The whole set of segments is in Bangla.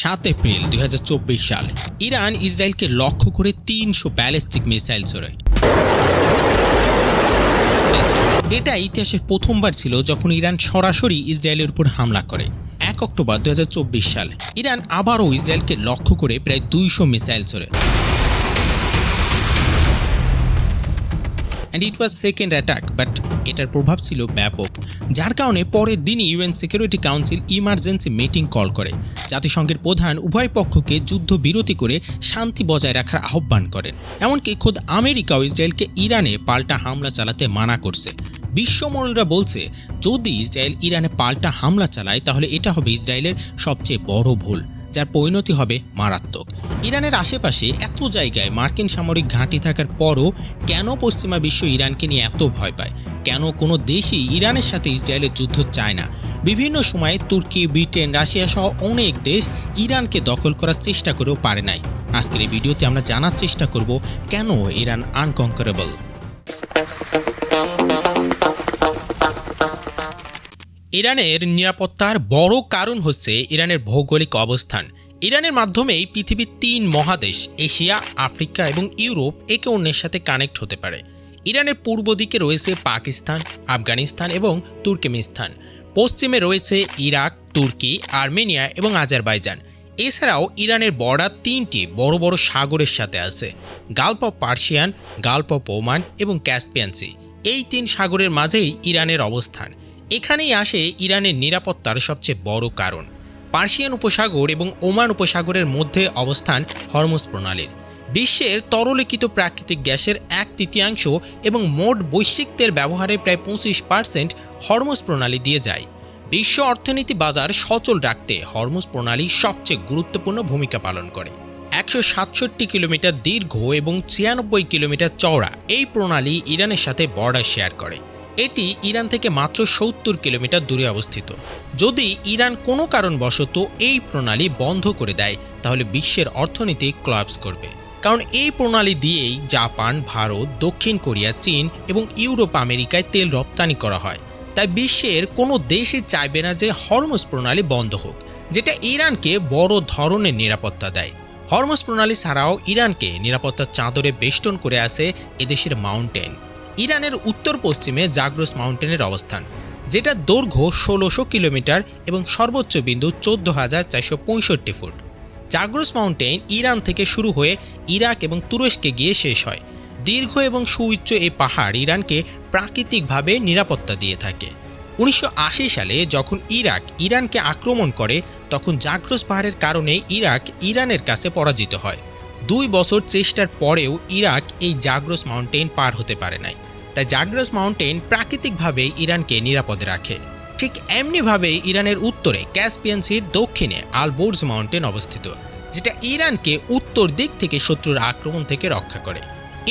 সাত এপ্রিল দুই হাজার চব্বিশ সাল। ইরান ইসরায়েলকে লক্ষ্য করে তিনশো ব্যালিস্টিক মিসাইল ছড়ায় এটা ইতিহাসের প্রথমবার ছিল যখন ইরান সরাসরি ইসরায়েলের উপর হামলা করে, এক অক্টোবর দুই হাজার চব্বিশ সাল। ইরান আবারও ইসরায়েলকে লক্ষ্য করে প্রায় দুইশো মিসাইল ছোড়ে। And it was second attack but এটার প্রভাব ছিল ব্যাপক। যার কারণে পরের দিনই UN security council emergency meeting call করে। জাতিসংঘের প্রধান উভয় পক্ষকে যুদ্ধ বিরতি করে শান্তি বজায় রাখার আহ্বান করেন। এমনকি খোদ আমেরিকাও ইসরায়েলকে ইরানে পাল্টা হামলা চালাতে মানা করছে। বিশ্বমণ্ডলরা বলছে, যদি ইসরায়েল ইরানে পাল্টা হামলা চালায়, তাহলে এটা হবে ইসরায়েলের সবচেয়ে বড় ভুল। যার পরিণতি হবে মারাত্মক। ইরানের আশেপাশে এত জায়গায় মার্কিন সামরিক ঘাঁটি থাকার পরও কেন পশ্চিমা বিশ্ব ইরানকে নিয়ে এত ভয় পায়? কেন কোনো দেশই ইরানের সাথে ইসরায়েলের যুদ্ধ চায় না? বিভিন্ন সময়ে তুর্কি, ব্রিটেন, রাশিয়া সহ অনেক দেশ ইরানকে দখল করার চেষ্টা করেও পারে নাই। আজকের এই ভিডিওতে আমরা জানার চেষ্টা করব, কেন ইরান আনকনকারেবল? ইরানের নিরাপত্তার বড় কারণ হচ্ছে ইরানের ভৌগোলিক অবস্থান। ইরানের মাধ্যমেই পৃথিবীর তিন মহাদেশ, এশিয়া, আফ্রিকা এবং ইউরোপ একে অন্যের সাথে কানেক্ট হতে পারে। ইরানের পূর্ব দিকে রয়েছে পাকিস্তান, আফগানিস্তান এবং তুর্কমেনিস্তান। পশ্চিমে রয়েছে ইরাক, তুর্কি, আর্মেনিয়া এবং আজারবাইজান। এছাড়াও ইরানের বর্ডার তিনটি বড় বড় সাগরের সাথে আছে। Gulf of Persian gulf of Oman এবং ক্যাসপিয়ান সি। এই তিন সাগরের মাঝেই ইরানের অবস্থান। এখানেই আসে ইরানের নিরাপত্তার সবচেয়ে বড় কারণ। পার্সিয়ান উপসাগর এবং ওমান উপসাগরের মধ্যে অবস্থান হরমুজ প্রণালীর। বিশ্বের তরলিখিত প্রাকৃতিক গ্যাসের এক তৃতীয়াংশ এবং মোট বৈশ্বিক তেল ব্যবহারের প্রায় পঁচিশ পার্সেন্ট হরমুজ প্রণালী দিয়ে যায়। বিশ্ব অর্থনীতি বাজার সচল রাখতে হরমুজ প্রণালী সবচেয়ে গুরুত্বপূর্ণ ভূমিকা পালন করে। একশো সাতষট্টি কিলোমিটার দীর্ঘ এবং ছিয়ানব্বই কিলোমিটার চওড়া এই প্রণালী ইরানের সাথে বর্ডার শেয়ার করে। এটি ইরান থেকে মাত্র সত্তর কিলোমিটার দূরে অবস্থিত। যদি ইরান কোনো কারণবশত এই প্রণালী বন্ধ করে দেয়, তাহলে বিশ্বের অর্থনীতি ক্লাবস করবে। কারণ এই প্রণালী দিয়েই জাপান, ভারত, দক্ষিণ কোরিয়া, চীন এবং ইউরোপ, আমেরিকায় তেল রপ্তানি করা হয়। তাই বিশ্বের কোনো দেশই চাইবে না যে হরমোজ প্রণালী বন্ধ হোক, যেটা ইরানকে বড় ধরনের নিরাপত্তা দেয়। হরমোজ প্রণালী ছাড়াও ইরানকে নিরাপত্তার চাদরে বেষ্টন করে আছে এদেশের মাউন্টেন। ইরানের উত্তর পশ্চিমে জাগ্রোস মাউন্টেনের অবস্থান যেটা দৈর্ঘ্য ষোলোশো কিলোমিটার এবং সর্বোচ্চ বিন্দু চোদ্দ হাজার চারশো পঁয়ষট্টি ফুট। জাগ্রোস মাউন্টেন ইরান থেকে শুরু হয়ে ইরাক এবং তুরস্কে গিয়ে শেষ হয়। দীর্ঘ এবং সুউচ্চ এই পাহাড় ইরানকে প্রাকৃতিকভাবে নিরাপত্তা দিয়ে থাকে। উনিশশো আশি সালে যখন ইরাক ইরানকে আক্রমণ করে, তখন জাগ্রোস পাহাড়ের কারণে ইরাক ইরানের কাছে পরাজিত হয়। দুই বছর চেষ্টার পরেও ইরাক এই জাগ্রোস মাউন্টেন পার হতে পারে নাই। তাই জাগ্রোস মাউন্টেন প্রাকৃতিকভাবে ইরানকে নিরাপদে রাখে। ঠিক এমনিভাবে ইরানের উত্তরে ক্যাসপিয়ান সির দক্ষিণে আলবোর্জ মাউন্টেন অবস্থিত, যেটা ইরানকে উত্তর দিক থেকে শত্রুর আক্রমণ থেকে রক্ষা করে।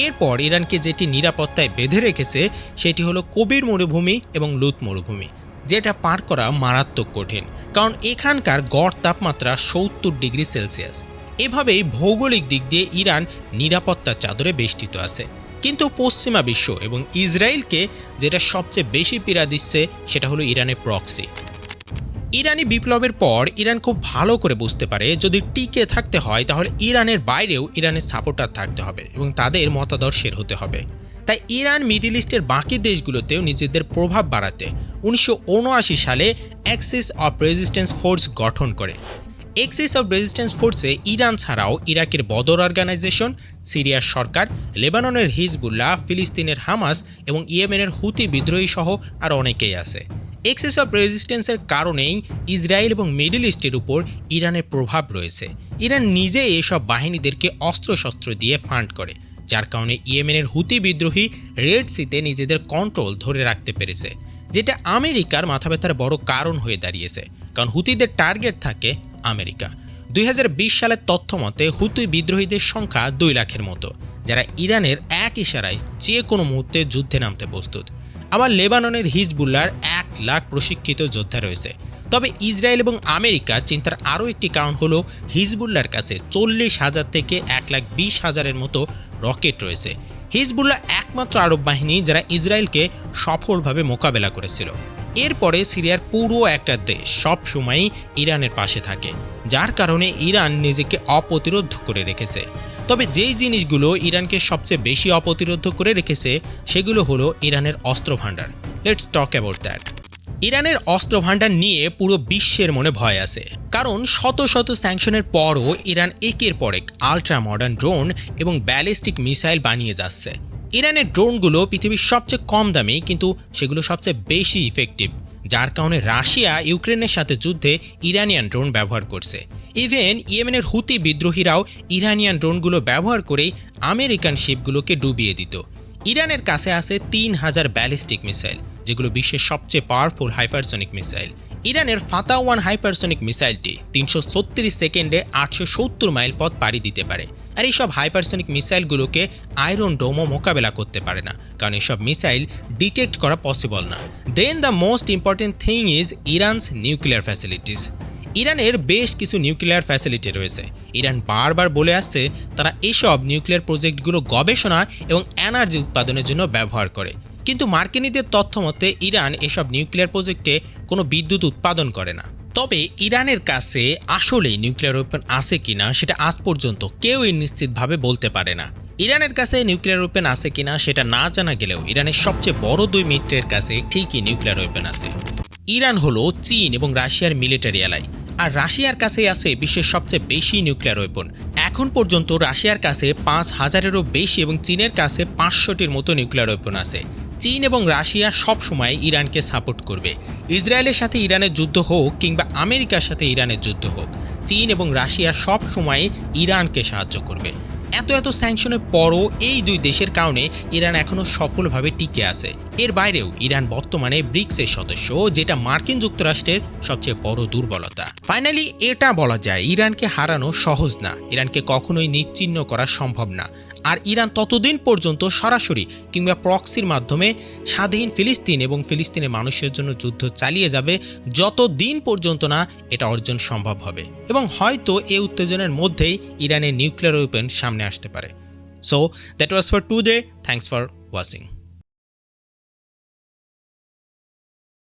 এরপর ইরানকে যেটি নিরাপত্তায় বেঁধে রেখেছে, সেটি হলো কবির মরুভূমি এবং লুত মরুভূমি, যেটা পার করা মারাত্মক কঠিন, কারণ এখানকার গড় তাপমাত্রা সত্তর ডিগ্রি সেলসিয়াস। এভাবেই ভৌগোলিক দিক দিয়ে ইরান নিরাপত্তার চাদরে বেষ্টিত আছে। কিন্তু পশ্চিমা বিশ্ব এবং ইসরায়েলকে যেটা সবচেয়ে বেশি পীড়া দিচ্ছে সেটা হলো ইরানের প্রক্সি ইরানি বিপ্লবের পর ইরান খুব ভালো করে বুঝতে পারে, যদি টিকে থাকতে হয় তাহলে ইরানের বাইরেও ইরানের সাপোর্টার থাকতে হবে এবং তাদের মতাদর্শের হতে হবে। তাই ইরান, মিডিল ইস্টের বাকি দেশগুলোতেও নিজেদের প্রভাব বাড়াতে উনিশশো উনআশি সালে অ্যাক্সিস অফ রেজিস্ট্যান্স ফোর্স গঠন করে। এক্সিস অফ রেজিস্ট্যান্স ফোর্সে ইরান ছাড়াও ইরাকের বদর অর্গানাইজেশন, সিরিয়ার সরকার, লেবাননের হিজবুল্লাহ, ফিলিস্তিনের হামাস এবং ইয়েমেনের হুতি বিদ্রোহী সহ আর অনেকেই আছে। এক্সেস অফ রেজিস্ট্যান্সের কারণেই ইসরায়েল এবং মিডল ইস্টের উপর ইরানের প্রভাব রয়েছে। ইরান নিজে এসব বাহিনীদেরকে অস্ত্রশস্ত্র দিয়ে ফান্ড করে, যার কারণে ইয়েমেনের হুতি বিদ্রোহী রেড সিতে নিজেদের কন্ট্রোল ধরে রাখতে পেরেছে, যেটা আমেরিকার মাথা ব্যথার বড় কারণ হয়ে দাঁড়িয়েছে। কারণ হুতিদের টার্গেট থাকে আমেরিকা। দুই হাজার বিশ সালের তথ্য মতে হুতি বিদ্রোহীদের সংখ্যা দুই লাখের মতো, যারা ইরানের এক ইশারায় যে কোনো মুহূর্তে যুদ্ধে নামতে প্রস্তুত। আবার লেবাননের হিজবুল্লার এক লাখ প্রশিক্ষিত যোদ্ধা রয়েছে। তবে ইসরায়েল এবং আমেরিকা চিন্তার আরও একটি কারণ হলো হিজবুল্লার কাছে চল্লিশ হাজার থেকে এক লাখ বিশ হাজারের মতো রকেট রয়েছে। হিজবুল্লাহ একমাত্র আরব বাহিনী যারা ইসরায়েলকে সফলভাবে মোকাবেলা করেছিল। এরপরে সিরিয়ার পুরো একটা দেশ সব সময়ই ইরানের পাশে থাকে, যার কারণে ইরান নিজেকে অপ্রতিরোধ করে রেখেছে। তবে যেই জিনিসগুলো ইরানকে সবচেয়ে বেশি অপ্রতিরোধ করে রেখেছে, সেগুলো হলো ইরানের অস্ত্র ভাণ্ডার লেটস টক অ্যাবাউট দ্যাট ইরানের অস্ত্র ভাণ্ডার নিয়ে পুরো বিশ্বের মনে ভয় আছে, কারণ শত শত স্যাংশনের পরও ইরান একের পর এক আলট্রা মডার্ন ড্রোন এবং ব্যালিস্টিক মিসাইল বানিয়ে যাচ্ছে। ইরানের ড্রোনগুলো পৃথিবীর সবচেয়ে কম দামি, কিন্তু সেগুলো সবচেয়ে বেশি ইফেক্টিভ যার কারণে রাশিয়া ইউক্রেনের সাথে যুদ্ধে ইরানিয়ান ড্রোন ব্যবহার করছে। ইভেন ইয়েমেনের হুতি বিদ্রোহীরাও ইরানিয়ান ড্রোনগুলো ব্যবহার করেই আমেরিকান শিপগুলোকে ডুবিয়ে দিত। ইরানের কাছে আছে তিন হাজার ব্যালিস্টিক মিসাইল, যেগুলো বিশ্বের সবচেয়ে পাওয়ারফুল হাইপারসনিক মিসাইল ইরানের ফাতা ওয়ান হাইপারসনিক মিসাইলটি তিনশো ছত্রিশ সেকেন্ডে আটশো সত্তর মাইল পথ পাড়ি দিতে পারে। আর এইসব হাইপারসনিক মিসাইলগুলোকে আয়রন ডোমও মোকাবেলা করতে পারে না, কারণ এসব মিসাইল ডিটেক্ট করা পসিবল না। Then the most important thing is Iran's nuclear facilities. ইরানের বেশ কিছু নিউক্লিয়ার ফ্যাসিলিটি রয়েছে। ইরান বারবার বলে আসছে, তারা এসব নিউক্লিয়ার প্রজেক্টগুলো গবেষণা এবং এনার্জি উৎপাদনের জন্য ব্যবহার করে। কিন্তু মার্কিনীদের তথ্য মতে, ইরান এসব নিউক্লিয়ার প্রজেক্টে কোনো বিদ্যুৎ উৎপাদন করে না। তবে ইরানের কাছে আসলে নিউক্লিয়ার ওয়েপন আছে কিনা সেটা আজ পর্যন্ত কেউই নিশ্চিতভাবে বলতে পারে না। ইরানের কাছে নিউক্লিয়ার ওয়েপন আছে কিনা সেটা না জানা গেলেও ইরানের সবচেয়ে বড় দুই মিত্রের কাছে ঠিকই নিউক্লিয়ার ওয়েপন আছে। ইরান হলো চীন এবং রাশিয়ার মিলিটারি অ্যালাই আর রাশিয়ার কাছে আছে বিশ্বের সবচেয়ে বেশি নিউক্লিয়ার ওয়েপন। এখন পর্যন্ত রাশিয়ার কাছে পাঁচ হাজারেরও বেশি এবং চীনের কাছে পাঁচশোটির মতো নিউক্লিয়ার ওয়েপন আছে। চীন এবং রাশিয়া সব সময় ইরানকে সাপোর্ট করবে। ইসরায়েলের সাথে ইরানের যুদ্ধ হোক কিংবা আমেরিকার সাথে ইরানের যুদ্ধ হোক, চীন এবং রাশিয়া সব সময় ইরানকে সাহায্য করবে। এত এত স্যাংশনের পরও এই দুই দেশের কারণে ইরান এখনও সফলভাবে টিকে আছে। এর বাইরেও ইরান বর্তমানে ব্রিক্সের সদস্য, যেটা মার্কিন যুক্তরাষ্ট্রের সবচেয়ে বড় দুর্বলতা। ফাইনালি এটা বলা যায়, ইরানকে হারানো সহজ না। ইরানকে কখনোই নিশ্চিহ্ন করা সম্ভব না। আর ইরান ততদিন পর্যন্ত সরাসরি কিংবা প্রক্সির মাধ্যমে স্বাধীন ফিলিস্তিন এবং ফিলিস্তিনের মানুষের জন্য যুদ্ধ চালিয়ে যাবে যত দিন পর্যন্ত না এটা অর্জন সম্ভব হবে। এবং হয়তো এ উত্তেজনার মধ্যেই ইরানের নিউক্লিয়ার ওয়েপেন সামনে আসতে পারে। So that was for today thanks for watching